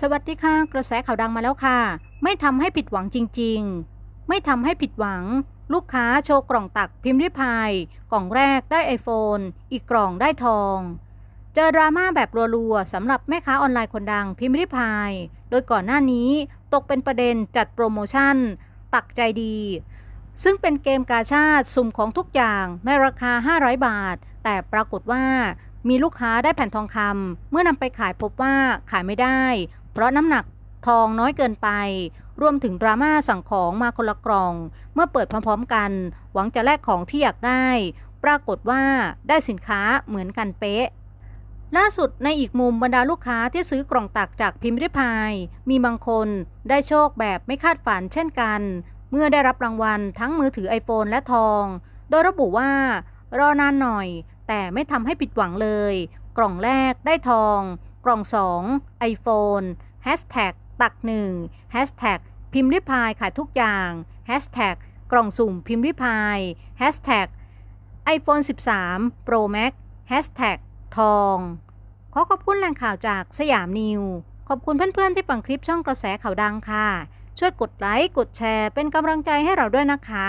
สวัสดีค่ะ กระแสข่าวดังมาแล้วค่ะ ไม่ทำให้ผิดหวังจริง ๆ ไม่ทำให้ผิดหวัง ลูกค้าโชว์กล่องตักพิมพ์ริพายกล่องแรกได้ iPhone อีกกล่องได้ทอง เจอดราม่าแบบรัวๆสำหรับแม่ค้าออนไลน์คนดังพิมพ์ริพาย โดยก่อนหน้านี้ตกเป็นประเด็นจัดโปรโมชั่น ตักใจดี ซึ่งเป็นเกมกาชาติสุ่มของทุกอย่างในราคา 500 บาท แต่ปรากฏว่ามีลูกค้าได้แผ่นทองคำเมื่อนำไปขายพบว่าขายไม่ได้ เพราะน้ำหนักทองน้อยเกินไป รวมถึงดราม่าสั่งของมาคนละกล่อง เมื่อเปิดพร้อมๆกัน หวังจะแลกของที่อยากได้ ปรากฏว่าได้สินค้าเหมือนกันเป๊ะ ล่าสุดในอีกมุมบรรดาลูกค้าที่ซื้อกล่องตักจากพิมพ์ริพาย มีบางคนได้โชคแบบไม่คาดฝันเช่นกัน เมื่อได้รับรางวัลทั้งมือถือ iPhone และทอง โดยระบุว่ารอนานหน่อย แต่ไม่ทำให้ผิดหวังเลย กล่องแรกได้ทอง กล่อง 2 iPhone Hashtag ตัก1 Hashtag พิมพ์ริพายขายทุกอย่าง Hashtag กล่องสุ่มพิมพ์ริพาย Hashtag iPhone 13 Pro Max Hashtag ทอง ขอขอบคุณแหล่งข่าวจากสยามนิว ขอบคุณเพื่อนๆที่ฟังคลิปช่องกระแสข่าวดังค่ะ ช่วยกดไลค์ กดแชร์เป็นกำลังใจให้เราด้วยนะคะ